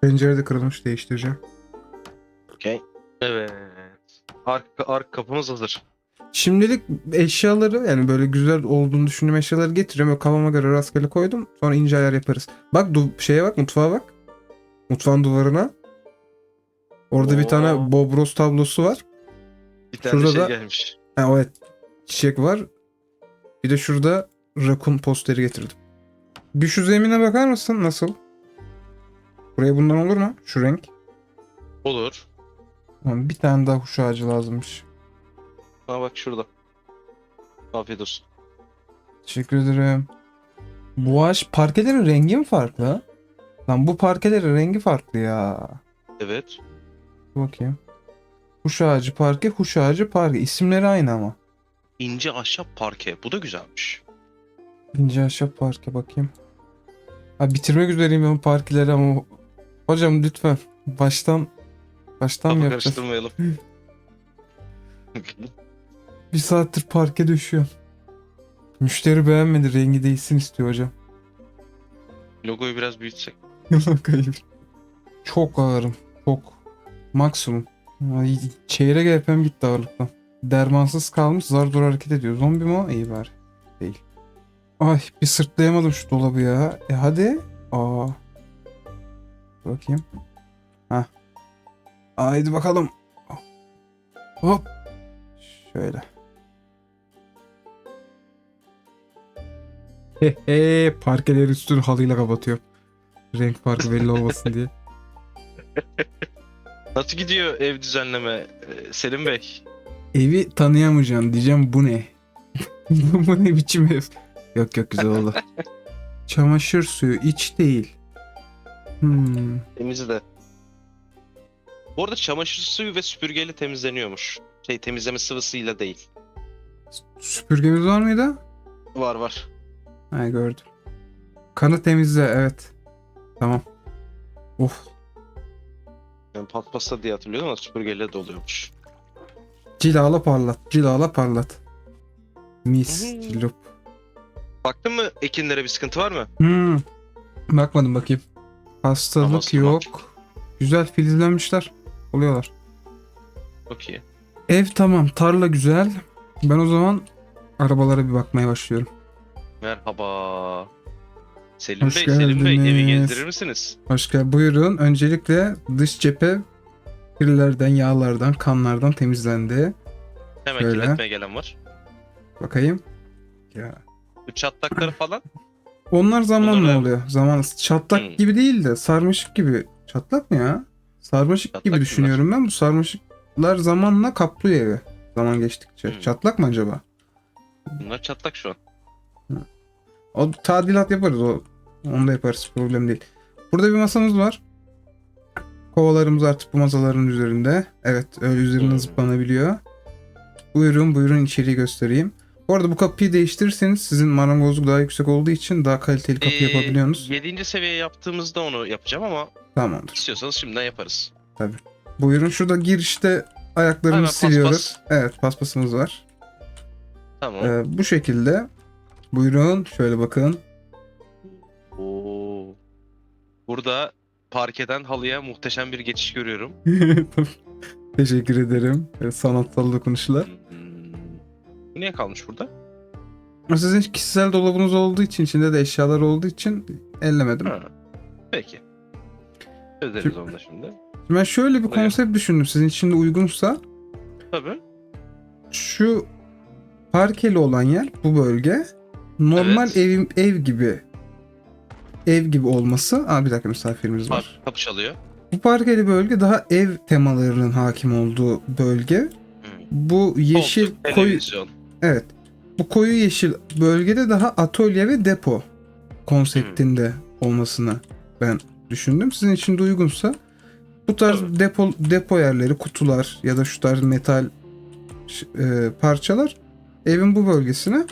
Pencere de kırılmış değiştireceğim. Okey. Evet. Arka, arka kapımız hazır. Şimdilik eşyaları yani böyle güzel olduğunu düşündüğüm eşyaları getiriyorum. Ve kafama göre rastgele koydum. Sonra ince ayar yaparız. Bak du- şeye bak mutfağa bak. Mutfağın duvarına. Orada bir Oo. tane Bob Ross tablosu var. Bir tane Şurada şey da- gelmiş. Ha evet. Çiçek var. Bir de şurada Rakun posteri getirdim. Bir şu zemine bakar mısın? Nasıl? Buraya bundan olur mu? Şu renk. Olur. Tamam, bir tane daha huş ağacı lazımmış. Ha bak şurada. Afiyet olsun. Teşekkür ederim. Bu ağaç parkelerin rengi mi farklı? Lan bu parkelerin rengi farklı ya. Evet. Dur Bakayım. Huş ağacı parke, huş ağacı parke. İsimleri aynı ama. İnce ahşap parke. Bu da güzelmiş. İnce ahşap parke bakayım. Ha bitirmek üzereyim ben parkeleri ama hocam lütfen baştan baştan Kafa yapacağız? karıştırmayalım. Bir saattir parke düşüyor. Müşteri beğenmedi rengi değişsin istiyor hocam. Logoyu biraz büyütsek. Yalan kayıp. Çok ağırım. Çok. Maksimum. Ay, çeyrek EP'm gitti ağırlıktan. Dermansız kalmış zar zor hareket ediyor. Zombi mi o? İyi bari. Değil. Ay bir sırtlayamadım şu dolabı ya. E hadi. Aa. Bakayım. Hah. Haydi bakalım. Hop. Şöyle. He he parkeleri üstünü halıyla kapatıyor. Renk farkı belli olmasın diye. Nasıl gidiyor ev düzenleme Ee, Selim Bey? Evi tanıyamayacaksın diyeceğim bu ne? bu ne biçim ev? Yok yok güzel oldu. Çamaşır suyu iç değil. Hmm. Temizi de. Bu arada çamaşır suyu ve süpürgeyle temizleniyormuş. Şey temizleme sıvısıyla değil. Süpürgemiz var mıydı? Var var. Ha gördüm. Kanı temizle evet. Tamam. Of. Ben paspasta diye hatırlıyordum ama süpürgeyle de oluyormuş. Cilala parlat. Cilala parlat. Mis. Hı. Cilop. Baktın mı ekinlere bir sıkıntı var mı? Hmm. Bakmadım bakayım. Hastalık Anasını yok. bak. Güzel filizlenmişler. Oluyorlar. Çok iyi. Ev tamam. Tarla güzel. Ben o zaman arabalara bir bakmaya başlıyorum. Merhaba. Selim Hoş Bey, Selim Bey evi geldiniz. gezdirir misiniz? Başka buyurun. Öncelikle dış cephe kirlerden, yağlardan, kanlardan temizlendi. Hemen Şöyle. kirletmeye gelen var. Bakayım. Ya. Bu çatlakları falan. Onlar zamanla Bunları- oluyor. Zaman çatlak Hmm. gibi değil de sarmaşık gibi. Çatlak mı ya? Sarmaşık Çatlak gibi düşünüyorum ben. Bu sarmaşıklar zamanla kaplıyor evi. Zaman geçtikçe. Hmm. Çatlak mı acaba? Bunlar çatlak şu an. O tadilat yaparız o. Onu da yaparız. Problem değil. Burada bir masamız var. Kovalarımız artık bu masaların üzerinde. Evet öyle üzerine Hmm. zıplanabiliyor. Buyurun buyurun içeriği göstereyim. Bu arada bu kapıyı değiştirirseniz sizin marangozluk daha yüksek olduğu için daha kaliteli kapı Ee, yapabiliyorsunuz. 7. seviye yaptığımızda onu yapacağım ama Tamamdır. istiyorsanız şimdiden yaparız. Buyurun şurada girişte Hemen ayaklarımızı paspas. siliyoruz. Evet paspasımız var. Tamam. Ee, bu şekilde. Buyurun şöyle bakın. Oo. Burada parkeden halıya muhteşem bir geçiş görüyorum. Teşekkür ederim. Sanatsal dokunuşlar. Bu niye kalmış burada? Sizin kişisel dolabınız olduğu için içinde de eşyalar olduğu için ellemedim. Ha. Peki. Çözeriz Şimdi- onu da şimdi. Ben şöyle bir Buyur. konsept düşündüm. Sizin için de uygunsa Tabii. şu parkeli olan yer bu bölge normal Evet. ev ev gibi ev gibi olması. Aa bir dakika misafirimiz var. Kapı çalıyor. Bu parkeli bölge daha ev temalarının hakim olduğu bölge. Hmm. Bu yeşil Koltuk, koyu televizyon. Evet. Bu koyu yeşil bölgede daha atölye ve depo konseptinde olmasını ben düşündüm. Sizin için de uygunsa bu tarz Tabii. depo depo yerleri, kutular ya da şu tarz metal e, parçalar evin bu bölgesine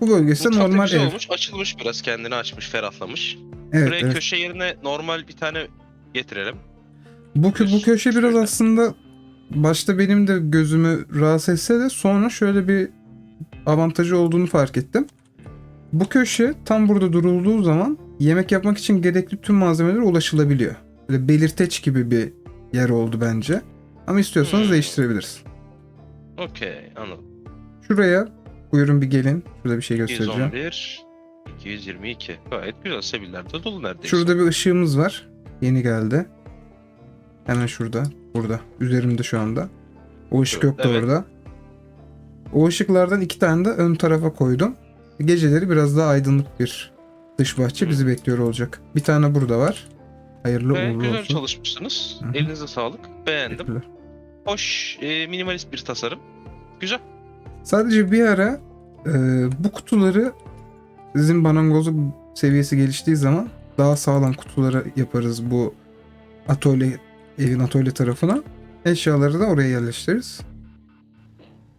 bu Bu bölgesinde çatı normal güzel ev. olmuş. Açılmış biraz kendini açmış, ferahlamış. Evet, Buraya evet. köşe yerine normal bir tane getirelim. Bu, bu köşe biraz aslında başta benim de gözümü rahatsız etse de sonra şöyle bir avantajı olduğunu fark ettim. Bu köşe tam burada durulduğu zaman yemek yapmak için gerekli tüm malzemeler ulaşılabiliyor. Böyle belirteç gibi bir yer oldu bence. Ama istiyorsanız Hmm. değiştirebiliriz. Okey anladım. Şuraya buyurun bir gelin. Şurada bir şey göstereceğim. 211, 222. Gayet güzel. Sebiller de dolu neredeyse. Şurada bir ışığımız var. Yeni geldi. Hemen şurada. Burada. Üzerimde şu anda. O ışık yoktu evet. orada. O ışıklardan iki tane de ön tarafa koydum. Geceleri biraz daha aydınlık bir dış bahçe bizi bekliyor olacak. Bir tane burada var. Hayırlı Ve uğurlu güzel olsun. çalışmışsınız. Hı. Elinize sağlık. Beğendim. Hoş, e, minimalist bir tasarım. Güzel. Sadece bir ara e, bu kutuları sizin banangozluk seviyesi geliştiği zaman daha sağlam kutuları yaparız bu atölye evin atölye tarafına. Eşyaları da oraya yerleştiririz.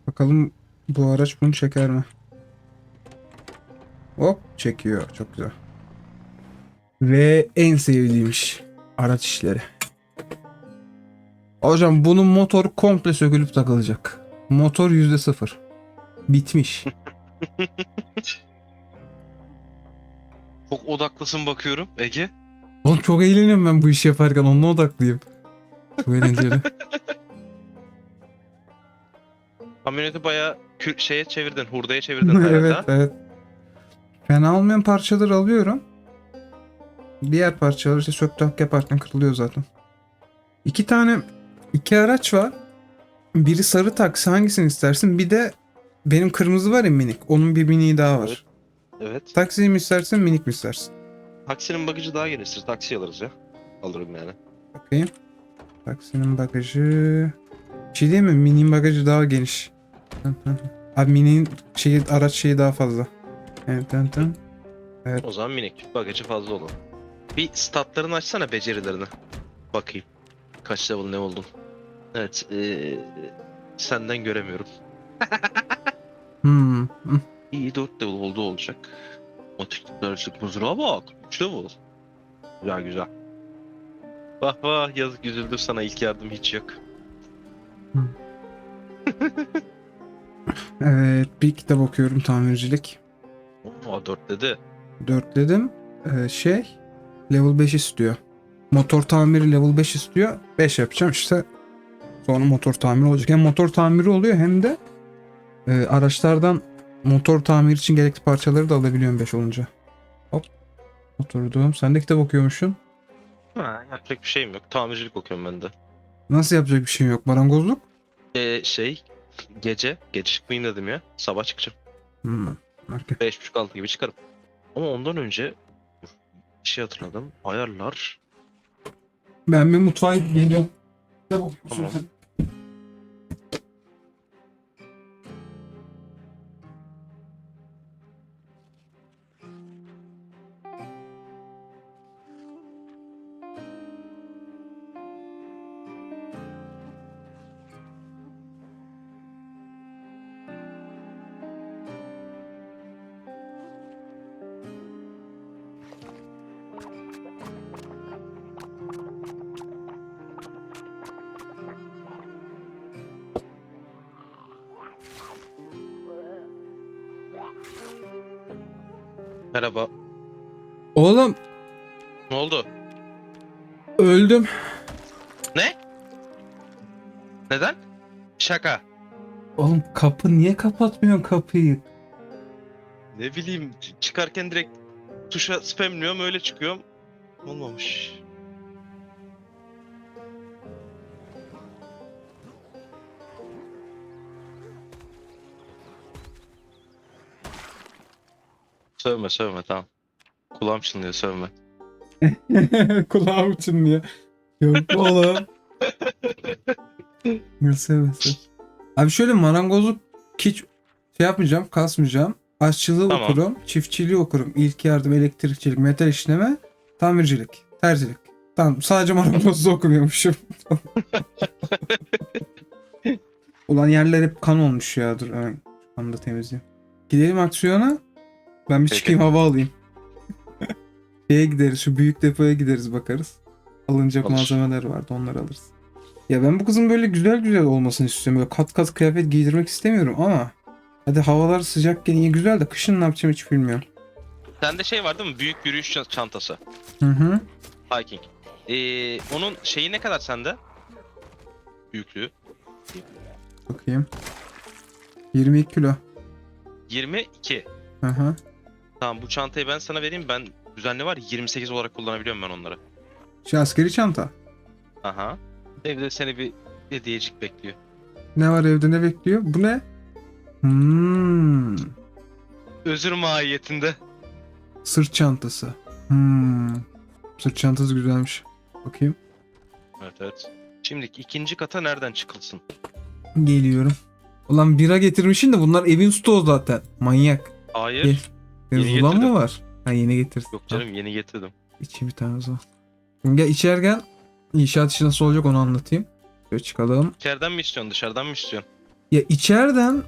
Bakalım bu araç bunu çeker mi? Hop çekiyor. Çok güzel. Ve en sevdiğim iş. Araç işleri. Hocam bunun motoru komple sökülüp takılacak. Motor yüzde sıfır. Bitmiş. Çok odaklısın bakıyorum Ege. Oğlum çok eğleniyorum ben bu işi yaparken onunla odaklıyım. Çok eğlenceli. Kamyoneti bayağı kü- şeye çevirdin, hurdaya çevirdin evet ha? evet. Fena olmayan parçaları alıyorum. Diğer parçalar işte sök tak yaparken kırılıyor zaten. İki tane iki araç var. Biri sarı taksi hangisini istersin? Bir de benim kırmızı var ya minik. Onun bir miniği daha var. Evet. Taksiyi mi istersin minik mi istersin? Taksinin bagajı daha geniştir. Taksi alırız ya. Alırım yani. Bakayım. Taksinin bagajı... Bir şey değil mi? Mini'nin bagajı daha geniş. Abi Mini'nin şeyi, araç şeyi daha fazla. Evet, evet, evet. O zaman minik. Bagajı fazla olur. Bir statlarını açsana becerilerini. Bakayım. Kaç level ne oldun? Evet. eee, senden göremiyorum. Hmm. İyi 4 level oldu olacak. Otik derslik mızrağa bak. 3 level. Güzel güzel. Vah vah yazık üzüldüm sana ilk yardım hiç yok. Evet, bir kitap okuyorum tamircilik. Oo 4 dedi. Dörtledim. Ee, şey, level 5 istiyor. Motor tamiri level 5 istiyor. 5 yapacağım işte. Sonra motor tamiri olacak. Hem motor tamiri oluyor hem de e, araçlardan motor tamiri için gerekli parçaları da alabiliyorum 5 olunca. Hop. Oturdum. Sen de kitap okuyormuşsun. Ha, yapacak bir şeyim yok. Tamircilik okuyorum ben de. Nasıl yapacak bir şey yok? Marangozluk? Ee, şey gece geç çıkmayayım dedim ya. Sabah çıkacağım. Hmm. okey. 5.30-6 gibi çıkarım. Ama ondan önce bir şey hatırladım. Ayarlar. Ben bir mutfağa geliyorum. Tamam. Merhaba. Oğlum Ne oldu? öldüm. Ne? Neden? Şaka. Oğlum kapı niye kapatmıyorsun kapıyı? Ne bileyim çıkarken direkt tuşa spamliyorum öyle çıkıyorum. Olmamış. Sövme sövme tamam. Kulağım çınlıyor sövme. Kulağım çınlıyor. Yok oğlum. Nasıl nasıl? Abi şöyle marangozluk hiç şey yapmayacağım, kasmayacağım. Aşçılığı Tamam. okurum, çiftçiliği okurum, ilk yardım, elektrikçilik, metal işleme, tamircilik, terzilik. Tamam sadece marangozluğu okumuyormuşum. Ulan yerler hep kan olmuş ya. Dur hemen kanı da temizleyeyim. Gidelim aksiyona. Ben bir Peki. çıkayım hava alayım. Şeye gideriz şu büyük depoya gideriz bakarız. Alınacak Alır. malzemeler vardı onları alırız. Ya ben bu kızın böyle güzel güzel olmasını istiyorum. Böyle kat kat kıyafet giydirmek istemiyorum ama hadi havalar sıcakken iyi güzel de kışın ne yapacağım hiç bilmiyorum. Sende şey var değil mi? Büyük yürüyüş ça- çantası. Hı hı. Hiking. Ee, onun şeyi ne kadar sende? Büyüklüğü. Bakayım. 22 kilo. 22. Hı hı. Tamam bu çantayı ben sana vereyim. Ben düzenli var ya, 28 olarak kullanabiliyorum ben onları. Şey askeri çanta. Aha. Evde seni bir hediyecik bekliyor. Ne var evde ne bekliyor? Bu ne? Hmm. Özür mahiyetinde. Sırt çantası. Hmm. Sırt çantası güzelmiş. Bakayım. Evet evet. Şimdi ikinci kata nereden çıkılsın? Geliyorum. Ulan bira getirmişsin de bunlar evin stoğu zaten. Manyak. Hayır. Gel. Senin Yeni zulan getirdim. mı var? Ha yeni getirsin. Yok canım yeni getirdim. İçi bir tane zulan. Gel içeri gel. İnşaat işi nasıl olacak onu anlatayım. Şöyle çıkalım. İçeriden mi istiyorsun dışarıdan mı istiyorsun? Ya içeriden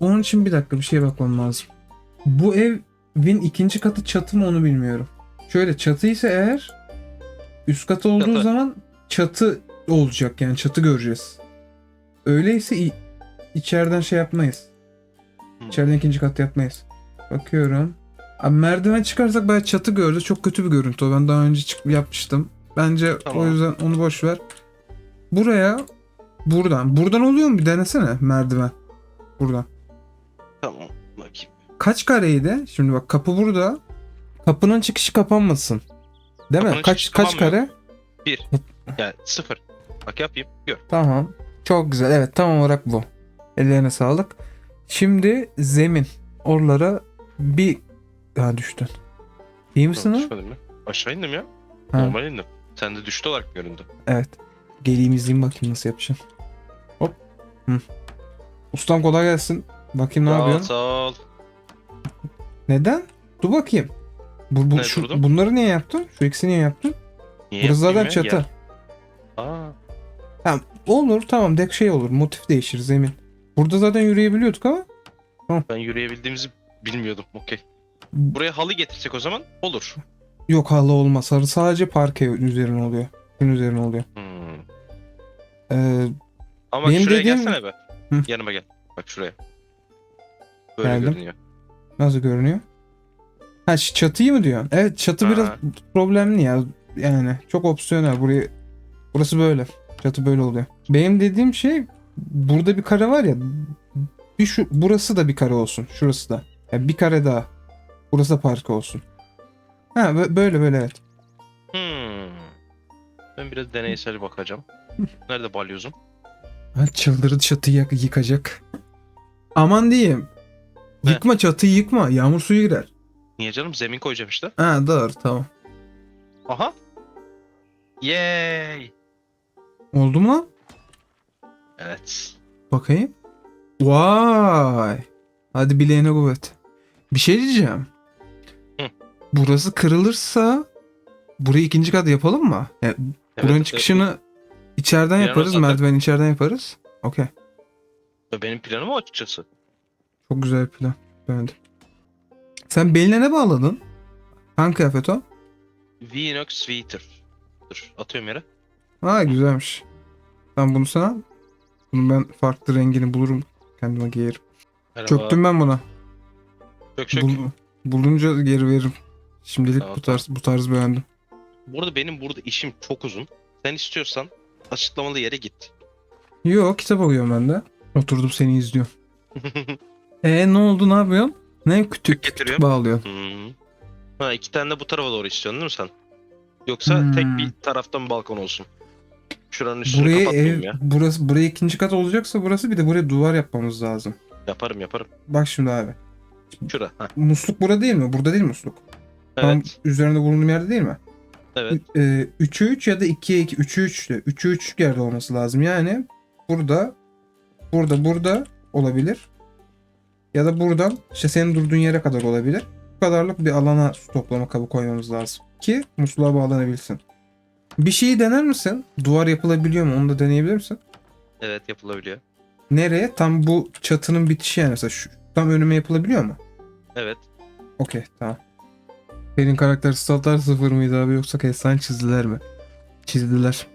onun için bir dakika bir şeye bakmam lazım. Bu evin ikinci katı çatı mı onu bilmiyorum. Şöyle çatı ise eğer üst katı olduğu Çatı. zaman çatı olacak yani çatı göreceğiz. Öyleyse i- içeriden şey yapmayız. Hmm. İçeriden ikinci kat yapmayız. Bakıyorum. Abi merdiven çıkarsak bayağı çatı göreceğiz. Çok kötü bir görüntü o. Ben daha önce çık yapmıştım. Bence Tamam. o yüzden onu boş ver. Buraya buradan. Buradan oluyor mu? Bir denesene merdiven. Buradan. Tamam. Bakayım. Kaç kareydi? Şimdi bak kapı burada. Kapının çıkışı kapanmasın. Değil mi? Kapının Kaç çıkışı kaç kapanmıyor. kare? Yani sıfır. Bak yapayım. Gör. Tamam. Çok güzel. Evet tam olarak bu. Ellerine sağlık. Şimdi zemin. Oralara bir daha düştün. İyi misin Tamam, ha? düşmedim mi? Aşağı indim ya. Ha. Normal indim. Sen de düştü olarak göründü. Evet. Geleyim izleyeyim bakayım nasıl yapacaksın. Hop. Hı. Ustam kolay gelsin. Bakayım ne Sağ ol, yapıyorsun? Sağ ol. Neden? Dur bakayım. Bu, bu, Ne şu, durdum? bunları niye yaptın? Şu ikisini niye yaptın? Niye Burası zaten ya? çatı. Aa, Olur tamam dek şey olur. Motif değişir zemin. Burada zaten yürüyebiliyorduk ama. ben yürüyebildiğimizi bilmiyordum. Okey. Buraya halı getirsek o zaman olur. Yok halı olmaz. Sarı sadece parke üzerine oluyor. Gün üzerine oluyor. Hmm. Ee, Ama Benim şuraya dediğim- gelsene be. Hı. Yanıma gel. Bak şuraya. Böyle Geldim. görünüyor. nasıl görünüyor? Ha çatıyı mı diyorsun? Evet çatı Ha. biraz problemli ya. Yani çok opsiyonel. Burayı burası böyle. Çatı böyle oluyor. Benim dediğim şey burada bir kare var ya. Bir şu burası da bir kare olsun. Şurası da. Yani bir kare daha. Burası da parke olsun. Ha bö- böyle böyle evet. Hmm. Ben biraz deneysel bakacağım. Nerede balyozum? Ha, çıldırdı çatıyı yak- yıkacak. Aman diyeyim. Ne? Yıkma çatıyı yıkma. Yağmur suyu girer. Niye canım? Zemin koyacağım işte. Ha doğru tamam. Aha. Yay. Oldu mu lan? Evet. Bakayım. Vay. Hadi bileğine kuvvet. Bir şey diyeceğim. Burası kırılırsa burayı ikinci kat yapalım mı? Yani Evet, buranın evet. çıkışını içeriden Yarın yaparız. zaten- Merdiven içeriden yaparız. Okey. Benim planım o açıkçası. Çok güzel plan. Beğendim. Sen beline ne bağladın? Hangi kıyafet o? V-Nox Sweater. Dur atıyorum yere. Ha güzelmiş. Ben bunu sana. Bunu ben farklı rengini bulurum. Kendime giyerim. Merhaba. Çöktüm ben buna. Çök çök. Bul- bulunca geri veririm. Şimdilik Tamam, bu tarz bu tarz beğendim. Burada benim burada işim çok uzun. Sen istiyorsan açıklamalı yere git. Yo kitap okuyorum ben de. Oturdum seni izliyorum. E ne oldu ne yapıyorsun? Ne kütük getiriyorum. bağlıyorsun? Hmm. Ha iki tane de bu tarafa doğru istiyorsun değil mi sen? Yoksa Hmm. tek bir taraftan balkon olsun. Şuranın üstünü Buraya kapatmayayım ev ya. burası buraya ikinci kat olacaksa burası bir de buraya duvar yapmamız lazım. Yaparım yaparım. Bak şimdi abi. Şura. Ha. Musluk burada değil mi? Burada değil mi musluk? Tam Evet. üzerinde bulunduğum yerde değil mi? Evet. Ee, 3'e 3 ya da 2'ye 2. 3'e 3'tü. 3'e 3 yerde olması lazım. Yani burada burada burada olabilir. Ya da buradan işte senin durduğun yere kadar olabilir. Bu kadarlık bir alana su toplama kabı koymamız lazım. Ki musluğa bağlanabilsin. Bir şeyi dener misin? Duvar yapılabiliyor mu? Onu da deneyebilir misin? Evet yapılabiliyor. Nereye? Tam bu çatının bitişi yani mesela şu, tam önüme yapılabiliyor mu? Evet. Okey tamam. Senin karakter statlar sıfır mıydı abi yoksa kessen çizdiler mi? Çizdiler.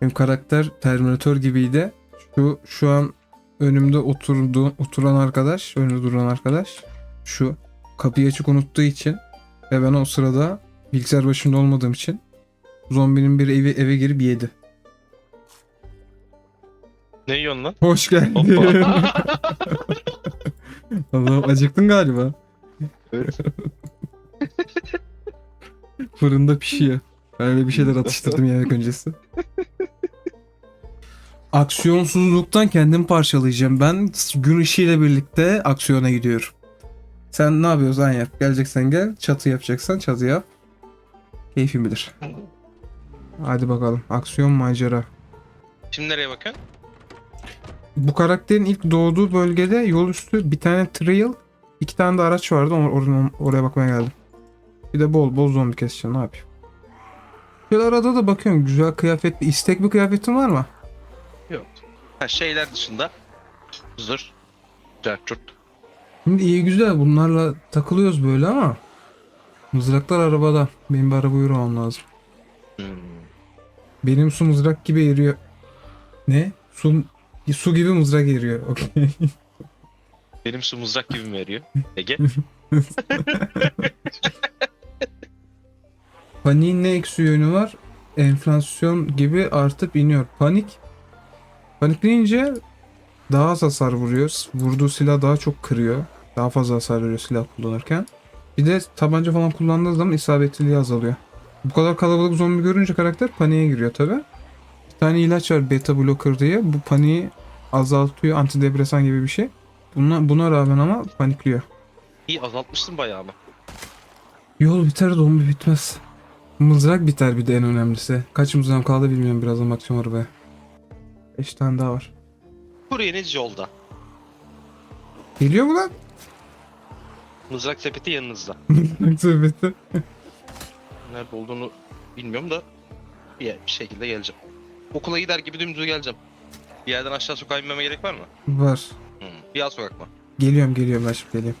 Benim karakter Terminator gibiydi. Şu şu an önümde oturdu oturan arkadaş, önümde duran arkadaş şu kapıyı açık unuttuğu için Ve ben o sırada bilgisayar başında olmadığım için zombinin bir evi eve girip yedi. Ne yiyorsun lan? Hoş geldin. Allah'ım acıktın galiba. Evet. Fırında pişiyor. Ben öyle bir şeyler atıştırdım yemek öncesi. Aksiyonsuzluktan kendimi parçalayacağım. Ben gün ışığıyla birlikte aksiyona gidiyorum. Sen ne yapıyorsan yap. Geleceksen gel. Çatı yapacaksan çatı yap. Keyfin bilir. Hadi bakalım. Aksiyon macera. Şimdi nereye bakıyorsun? Bu karakterin ilk doğduğu bölgede yol üstü bir tane trail, iki tane de araç vardı. Or- or- oraya bakmaya geldim. Bir de bol bol zombi keseceğim. Ne yapayım? Şöyle arada da bakıyorum. Güzel kıyafetli. istek bir kıyafetin var mı? Yok. Ha, şeyler dışında. Zırh. Cerçurt. Şimdi iyi güzel. Bunlarla takılıyoruz böyle ama. Mızraklar arabada. Benim bir araba yürümem lazım. Hmm. Benim su mızrak gibi eriyor. Ne? Su, su gibi mızrak eriyor. Okey. Benim su mızrak gibi mi veriyor? Ege? Paniğin ne eksi yönü var? Enflasyon gibi artıp iniyor. Panik. Panikleyince daha az hasar vuruyor. Vurduğu silah daha çok kırıyor. Daha fazla hasar veriyor silah kullanırken. Bir de tabanca falan kullandığı zaman isabetliliği azalıyor. Bu kadar kalabalık zombi görünce karakter paniğe giriyor tabi. Bir tane ilaç var beta blocker diye. Bu paniği azaltıyor. Antidepresan gibi bir şey. Buna, buna rağmen ama panikliyor. İyi azaltmışsın bayağı ama. Yol biter zombi bitmez. Mızrak biter bir de en önemlisi. Kaç mızrağım kaldı bilmiyorum birazdan bakacağım arabaya. 5 tane daha var. Kuryeniz yolda. Geliyor mu lan? Mızrak sepeti yanınızda. Mızrak sohbeti. Nerede olduğunu bilmiyorum da bir, yer- bir şekilde geleceğim. Okula gider gibi dümdüz geleceğim. Bir yerden aşağı sokağa inmeme gerek var mı? Var. Hmm. Bir alt sokak mı? Geliyorum geliyorum ben şimdi geliyorum.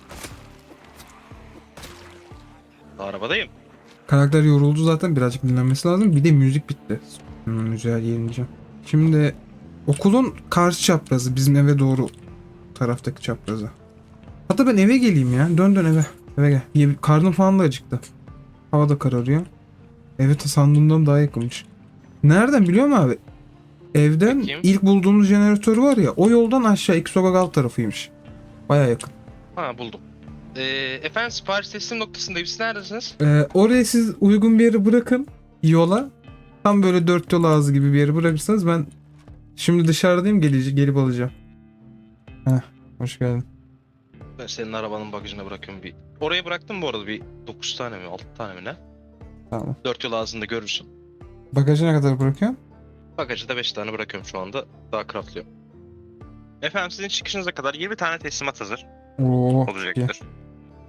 Arabadayım. Karakter yoruldu zaten birazcık dinlenmesi lazım. Bir de müzik bitti. Güzel yenileceğim. Şimdi okulun karşı çaprazı bizim eve doğru taraftaki çaprazı. Hatta ben eve geleyim ya. Dön dön eve. Eve gel. Ye- Karnım falan da acıktı. Hava da kararıyor. Eve sandığımdan daha yakınmış. Nereden biliyor musun abi? Evden Bakayım. ilk bulduğumuz jeneratör var ya o yoldan aşağı iki sokak alt tarafıymış. Baya yakın. Ha buldum. Ee, efendim sipariş teslim noktasındayım. Siz neredesiniz? Ee, oraya siz uygun bir yere bırakın yola. Tam böyle dört yol ağzı gibi bir yere bırakırsanız ben şimdi dışarıdayım gelece gelip alacağım. Heh, hoş geldin. Ben senin arabanın bagajına bırakıyorum bir. Oraya bıraktım bu arada bir 9 tane mi 6 tane mi ne? Tamam. 4 yol ağzında görürsün. Bagajı ne kadar bırakıyorsun? Bagajı da 5 tane bırakıyorum şu anda. Daha craftlıyorum. Efendim sizin çıkışınıza kadar 20 tane teslimat hazır Oo, olacaktır.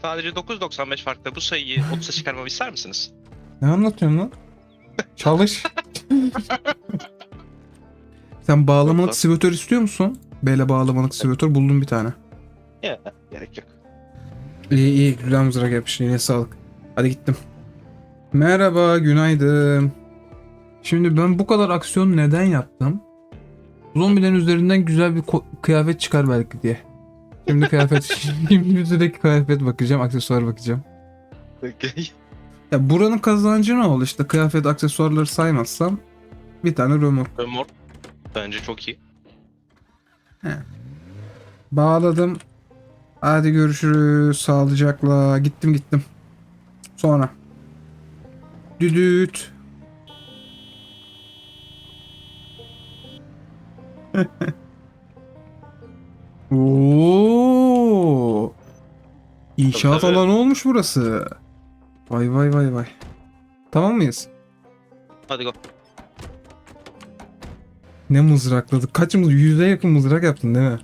Sadece 9.95 farkla bu sayıyı 30'a çıkarmamı ister misiniz? Ne anlatıyorsun lan? Çalış. Sen bağlamalık sivatör istiyor musun? Bele bağlamalık sivatör buldum bir tane. Ya gerek yok. İyi iyi güzel mızrak yapmışsın yine sağlık. Hadi gittim. Merhaba günaydın. Şimdi ben bu kadar aksiyon neden yaptım? Zombilerin üzerinden güzel bir kıyafet çıkar belki diye. Şimdi kıyafet, şimdi üstündeki kıyafet bakacağım, aksesuar bakacağım. Okey. Ya buranın kazancı ne oldu işte kıyafet aksesuarları saymazsam bir tane römork. Mor. Bence çok iyi. Bağladım. Hadi görüşürüz sağlıcakla. Gittim gittim. Sonra. Düdüt. Oo. İnşaat Tabii, alanı olmuş burası. Vay vay vay vay. Tamam mıyız? Hadi go. Ne mızrakladık? Kaç mızrak? Yüze yakın mızrak yaptın değil mi?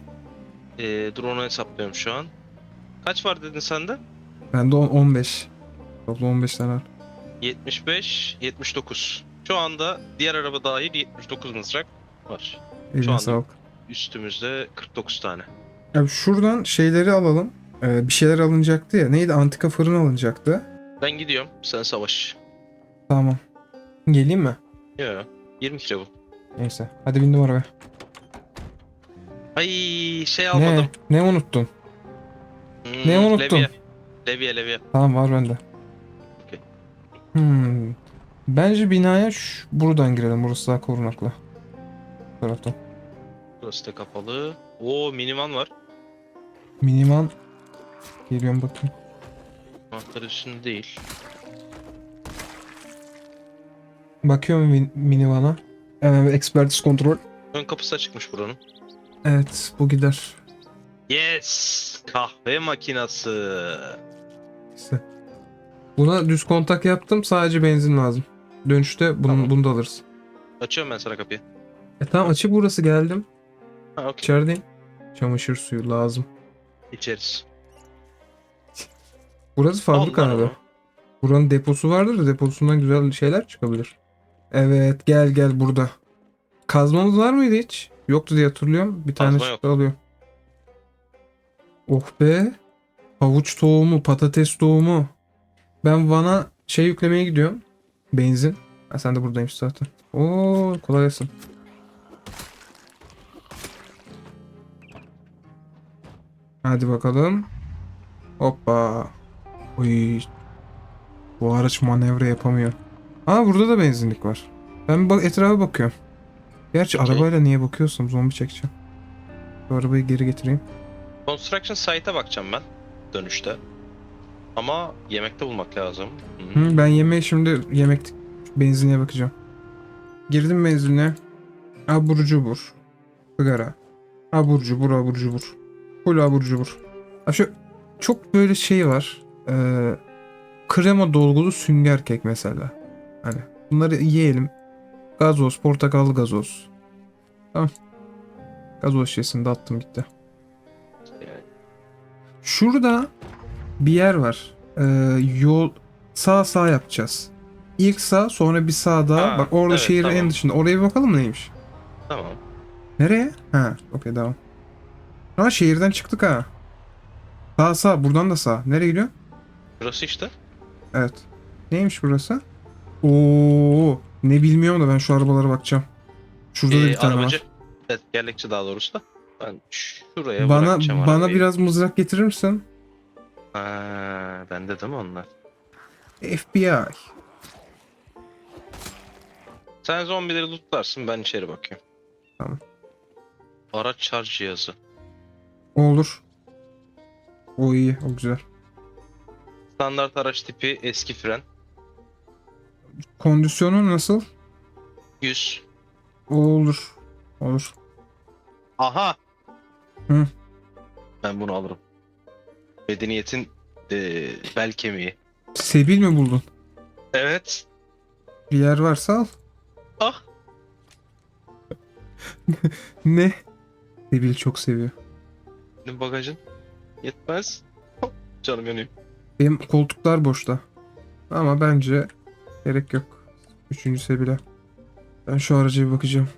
Ee, dur onu hesaplıyorum şu an. Kaç var dedin sende? Bende on- 15. Toplam 15 tane var. 75, 79. Şu anda diğer araba dahil 79 mızrak var. Eline anda- sağlık. Üstümüzde 49 tane. Abi şuradan şeyleri alalım. Ee, bir şeyler alınacaktı ya. Neydi? Antika fırın alınacaktı. Ben gidiyorum. Sen savaş. Tamam. Geleyim mi? Ya 20 kilo bu. Neyse. Hadi bindim arabaya. Ay şey almadım. Ne? Ne unuttun? Hmm, Ne unuttun? Levye. Levye levye. Tamam var bende. Hmm. Bence binaya şu, buradan girelim. Burası daha korunaklı. Bu taraftan. Burası da kapalı. Oo minivan var. Miniman. Geliyorum bakayım. Anahtar üstünde değil. Bakıyorum min- minivana. Evet, expertise kontrol. Ön kapısı açıkmış buranın. Evet bu gider. Yes! Kahve makinası. İşte. Buna düz kontak yaptım. Sadece benzin lazım. Dönüşte bunu, Tamam. bunu da alırız. Açıyorum ben sana kapıyı. E tamam açık burası geldim. Ha okey. İçerideyim. Çamaşır suyu lazım. İçeriz. Burası fabrika Allah abi. Buranın deposu vardır da deposundan güzel şeyler çıkabilir. Evet gel gel burada. Kazmamız var mıydı hiç? Yoktu diye hatırlıyorum. Bir tane Kazma çıktı alıyorum. Oh be. Havuç tohumu, patates tohumu. Ben Van'a şey yüklemeye gidiyorum. Benzin. Ha, sen de buradaymış zaten. Oo kolay gelsin. Hadi bakalım. Hoppa. Uy. Bu araç manevra yapamıyor. Aa burada da benzinlik var. Ben bir bak etrafa bakıyorum. Gerçi Okey. arabayla niye bakıyorsam zombi çekeceğim. Bu arabayı geri getireyim. Construction site'a bakacağım ben. Dönüşte. Ama yemekte bulmak lazım. Hı. Hı, ben yemeğe şimdi yemek benzinliğe bakacağım. Girdim benzinliğe. Abur cubur. Sigara. Abur cubur abur cubur. Full abur cubur. Şu çok böyle şey var. Ee, krema dolgulu sünger kek mesela. Hani bunları yiyelim. Gazoz, portakallı gazoz. Tamam. Gazoz şişesini de attım gitti. Şurada bir yer var. Ee, yol sağ sağ yapacağız. İlk sağ sonra bir sağ daha. Ha, Bak orada evet, şehrin en tamam. dışında. Oraya bir bakalım neymiş. Tamam. Nereye? Ha, okey devam. Ha şehirden çıktık ha. Sağ sağ buradan da sağ. Nereye gidiyor? Burası işte. Evet. Neymiş burası? Oo, ne bilmiyorum da ben şu arabalara bakacağım. Şurada da Ee, bir tane arabacı. var. Evet, gerlekçi daha doğrusu da. Ben şuraya Bana bırakacağım bana arabayı. biraz mızrak getirir misin? Ha, bende değil mi onlar? FBI. Sen zombileri lootlarsın ben içeri bakayım. Tamam. Araç şarj cihazı. Olur. O iyi, o güzel. Standart araç tipi eski fren. Kondisyonu nasıl? 100. O olur. Olur. Aha. Hı. Ben bunu alırım. Medeniyetin eee, bel kemiği. Sebil mi buldun? Evet. Bir yer varsa al. Ah. Ne? Sebil çok seviyor. Benim bagajın yetmez. Hop, Canım yanıyor. Benim koltuklar boşta. Ama bence gerek yok. Üçüncü Sebil'e. Ben şu araca bir bakacağım.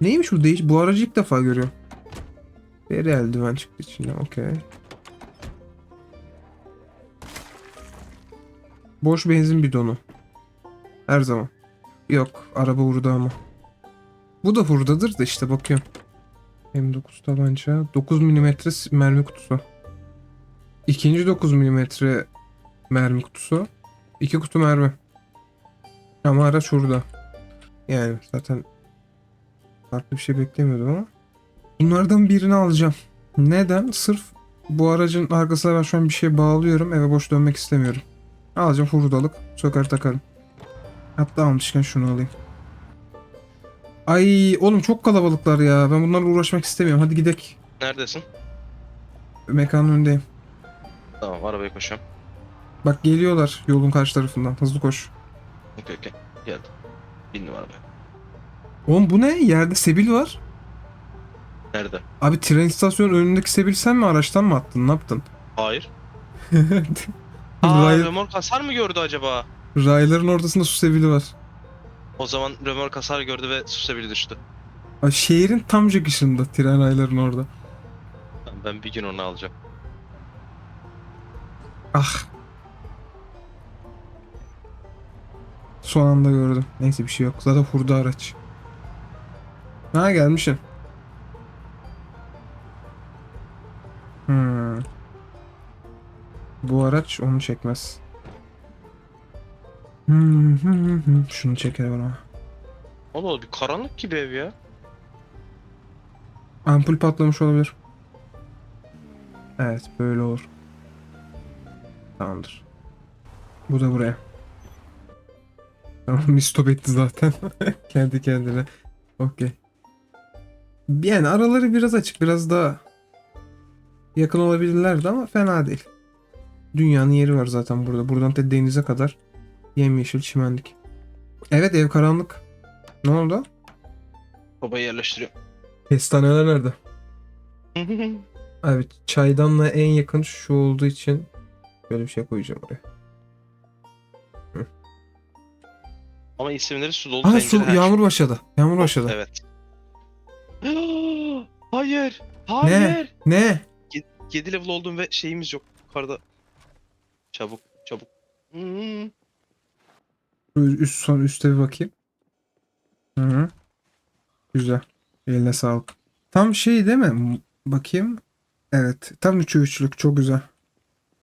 Neymiş bu değiş? Bu aracı ilk defa görüyorum. Deri eldiven çıktı içinden. Okey. Boş benzin bidonu. Her zaman. Yok. Araba hurda ama. Bu da hurdadır da işte bakıyorum. M9 tabanca. 9 mm mermi kutusu. İkinci 9 mm mermi kutusu. İki kutu mermi. Ama araç hurda. Yani zaten farklı bir şey beklemiyordum ama. Bunlardan birini alacağım. Neden? Sırf bu aracın arkasına ben şu an bir şey bağlıyorum. Eve boş dönmek istemiyorum. Alacağım hurdalık. Söker takarım. Hatta almışken şunu alayım. Ay oğlum çok kalabalıklar ya. Ben bunlarla uğraşmak istemiyorum. Hadi gidelim. Neredesin? Mekanın önündeyim. Tamam arabaya koşuyorum. Bak geliyorlar yolun karşı tarafından. Hızlı koş. Okey okey. Geldim. Bindim arabaya. Oğlum bu ne? Yerde sebil var. Nerede? Abi tren istasyonun önündeki sebil sen mi araçtan mı attın? Ne yaptın? Hayır. Aa Ray, römork hasar mı gördü acaba? rayların ortasında su sebili var. O zaman römork hasar gördü ve susabili düştü. Ay, şehrin tam çıkışında tren rayların orada. Ben bir gün onu alacağım. Ah. Son anda gördüm. Neyse bir şey yok. Zaten hurda araç. Ha gelmişim. Hmm. Bu araç onu çekmez. Hmm, hmm, hmm, hmm. Şunu çekelim ama. Allah Allah bir karanlık gibi ev ya. Ampul patlamış olabilir. Evet böyle olur. Tamamdır. Bu da buraya. Tamam stop etti zaten. Kendi kendine. Okey. Yani araları biraz açık. Biraz daha yakın olabilirlerdi ama fena değil. Dünyanın yeri var zaten burada. Buradan da denize kadar yemyeşil çimenlik. Evet ev karanlık. Ne oldu? Baba yerleştiriyorum. Kestaneler nerede? Abi çaydanla en yakın şu olduğu için böyle bir şey koyacağım oraya. Ama isimleri su dolu Aa su her yağmur başladı. Yağmur başladı. Evet. Hayır. Hayır. Ne? 7 level oldum ve şeyimiz yok. Yukarıda. Çabuk. Çabuk. Hmm. Üst son üste bir bakayım. Hı hı. Güzel. Eline sağlık. Tam şey değil mi? Bakayım. Evet. Tam 3'e 3'lük çok güzel.